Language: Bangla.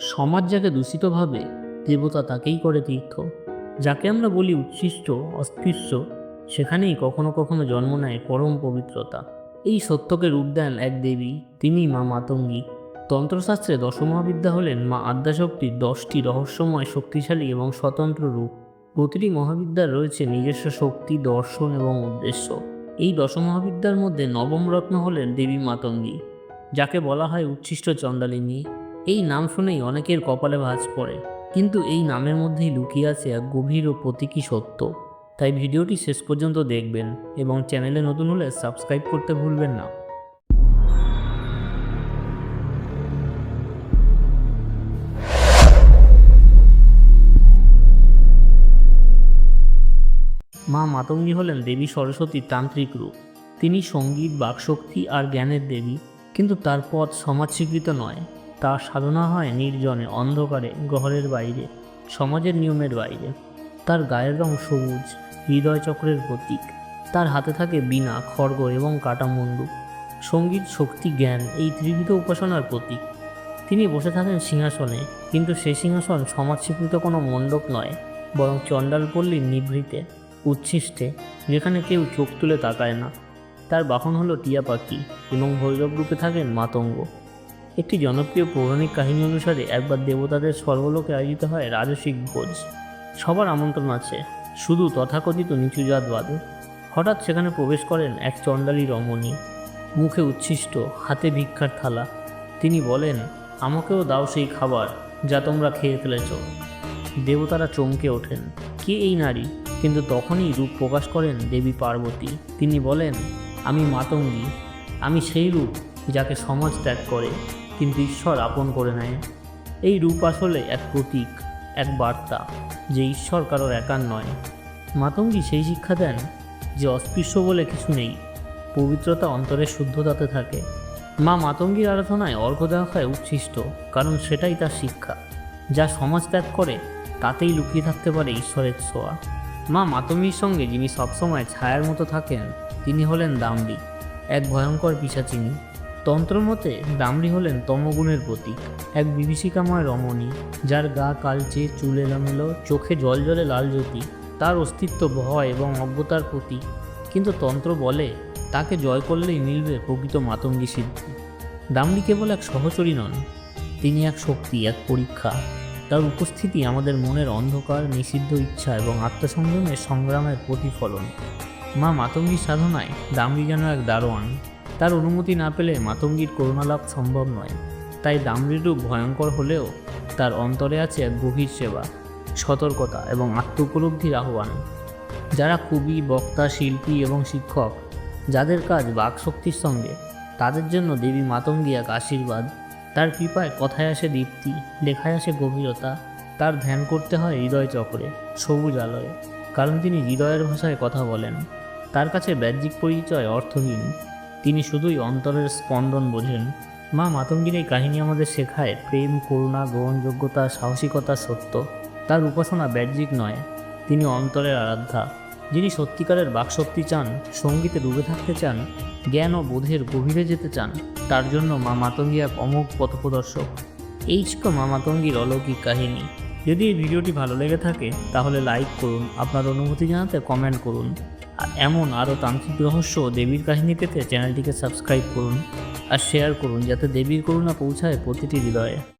সমাজ যাকে দূষিত ভাবে দেবতা তাকেই করে তীর্থ। যাকে আমরা বলি উচ্ছিষ্ট অস্পৃশ্য সেখানেই কখনো কখনো জন্ম নেয় পরম পবিত্রতা। এই সত্যকে রূপ দেন এক দেবী, তিনি মা মাতঙ্গী। তন্ত্রশাস্ত্রে দশমহাবিদ্যা হলেন মা আদ্যাশক্তির দশটি রহস্যময় শক্তিশালী এবং স্বতন্ত্র রূপ। প্রতিটি মহাবিদ্যার রয়েছে নিজস্ব শক্তি, দর্শন এবং উদ্দেশ্য। এই দশমহাবিদ্যার মধ্যে নবম রত্ন হলেন দেবী মাতঙ্গী, যাকে বলা হয় উচ্ছিষ্ট চণ্ডালিনী এই নাম শুনেই অনেকের কপালে ভাঁজ পড়ে। কিন্তু এই নামের মধ্যেই লুকিয়ে আছে এক গভীর ও প্রতীকী সত্য। তাই ভিডিওটি শেষ পর্যন্ত দেখবেন এবং চ্যানেলে নতুন হলে সাবস্ক্রাইব করতে ভুলবেন না। মা মাতঙ্গী হলেন দেবী সরস্বতীর তান্ত্রিক রূপ। তিনি সংগীত, বাকশক্তি আর জ্ঞানের দেবী। কিন্তু তার পথ সমাজ স্বীকৃত নয়। তার সাধনা হয় নির্জনে অন্ধকারে ঘরের বাইরে, সমাজের নিয়মের বাইরে। তার গায়ের রং সবুজ, হৃদয় চক্রের প্রতীক। তার হাতে থাকে বীণা, খড়গ এবং কাটা মুন্ডু সংগীত, শক্তি, জ্ঞান এই ত্রিবিধ উপাসনার প্রতীক। তিনি বসে থাকেন সিংহাসনে, কিন্তু সে সিংহাসন সমাজ স্বীকৃত কোনো মণ্ডপ নয়, বরং চণ্ডালপল্লীর নিভৃতে, উচ্ছিষ্টে, যেখানে কেউ চোখ তুলে তাকায় না। তার বাহন হলো টিয়া পাখি এবং ভৈরব রূপে থাকেন মাতঙ্গ। একটি জনপ্রিয় পৌরাণিক কাহিনী অনুসারে একবার দেবতাদের স্বর্গলোকে আয়োজিত হয় রাজসিক ভোজ। সবার আমন্ত্রণ আছে। শুধু তথাকথিত নিচু জাত বাদে হঠাৎ সেখানে প্রবেশ করেন এক চণ্ডালী রমণী। মুখে উচ্ছিষ্ট, হাতে ভিক্ষার থালা। তিনি বলেন, আমাকেও দাও সেই খাবার যা তোমরা খেয়ে ফেলেছ। দেবতারা চমকে ওঠেন। কে এই নারী? কিন্তু তখনই রূপ প্রকাশ করেন দেবী পার্বতী। তিনি বলেন, আমি মাতঙ্গী। আমি সেই রূপ যাকে সমাজ ত্যাগ করে, কিন্তু ঈশ্বর আপন করে নেয়। এই রূপ আসলে এক প্রতীক, এক বার্তা, যে ঈশ্বর কারোর একার নয়। মাতঙ্গী সেই শিক্ষা দেন, যে অস্পৃশ্য বলে কিছু নেই, পবিত্রতা অন্তরের শুদ্ধতাতে থাকে। মা মাতঙ্গীর আরাধনায় অর্ঘ্য দেওয়া হয় উচ্ছিষ্ট, কারণ সেটাই তার শিক্ষা। যা সমাজ ত্যাগ করে, তাতেই লুকিয়ে থাকতে পারে ঈশ্বরের ছোঁয়া। মা মাতঙ্গীর সঙ্গে যিনি সবসময় ছায়ার মতো থাকেন, তিনি হলেন দামড়ি এক ভয়ঙ্কর পিসাচিনী। তন্ত্রমতে দামড়ি হলেন তমগুণের প্রতীক। এক বিভীষিকাময় রমণী, যার গা কালচে চুল এলোমেলো চোখে জল জলে লাল জ্যোতি, তার অস্তিত্ব ভয় এবং অজ্ঞতার প্রতীক। কিন্তু তন্ত্র বলে, তাকে জয় করলেই মিলবে প্রকৃত মাতঙ্গী সিদ্ধি। দামড়ি কেবল এক সহচরী নন, তিনি এক শক্তি, এক পরীক্ষা। তার উপস্থিতি আমাদের মনের অন্ধকার, নিষিদ্ধ ইচ্ছা এবং আত্মসংযমের সংগ্রামের প্রতিফলন। মা মাতঙ্গীর সাধনায় দামড়ি যেন এক দারোয়ান। তার অনুমতি না পেলে মাতঙ্গীর করুণালাভ সম্ভব নয়। তাই দামড়ির রূপ ভয়ঙ্কর হলেও তার অন্তরে আছে এক গভীর সেবা, সতর্কতা এবং আত্ম উপলব্ধির আহ্বান। যারা কবি, বক্তা, শিল্পী এবং শিক্ষক, যাদের কাজ বাকশক্তির সঙ্গে, তাদের জন্য দেবী মাতঙ্গী এক আশীর্বাদ। তার কৃপায় কথায় আসে দীপ্তি, লেখায় আসে গভীরতা। তার ধ্যান করতে হয় হৃদয় চক্রে, সবুজ আলোয়। কারণ তিনি হৃদয়ের ভাষায় কথা বলেন। তার কাছে বাহ্যিক পরিচয় অর্থহীন। তিনি শুধুই অন্তরের স্পন্দন বোঝেন। মা মাতঙ্গীর এই কাহিনী আমাদের শেখায়, প্রেম, করুণা, গ্রহণযোগ্যতা, সাহসিকতা সত্য। তার উপাসনা বাহ্যিক নয়, তিনি অন্তরের আরাধ্যা। যিনি সত্যিকারের বাকশক্তি চান, সঙ্গীতে ডুবে থাকতে চান, জ্ঞান ও বোধের গভীরে যেতে চান, তার জন্য মা মাতঙ্গী এক অমোঘ পথপ্রদর্শক। এই ছিল মা মাতঙ্গীর অলৌকিক কাহিনী। যদি এই ভিডিওটি ভালো লেগে থাকে, তাহলে লাইক করুন। আপনার অনুভূতি জানাতে কমেন্ট করুন। এমন আরও তান্ত্রিক রহস্য দেবীর কাহিনী পেতে চ্যানেলটিকে সাবস্ক্রাইব করুন আর শেয়ার করুন যাতে দেবীর করুণা পৌঁছায় প্রতিটি হৃদয়ে।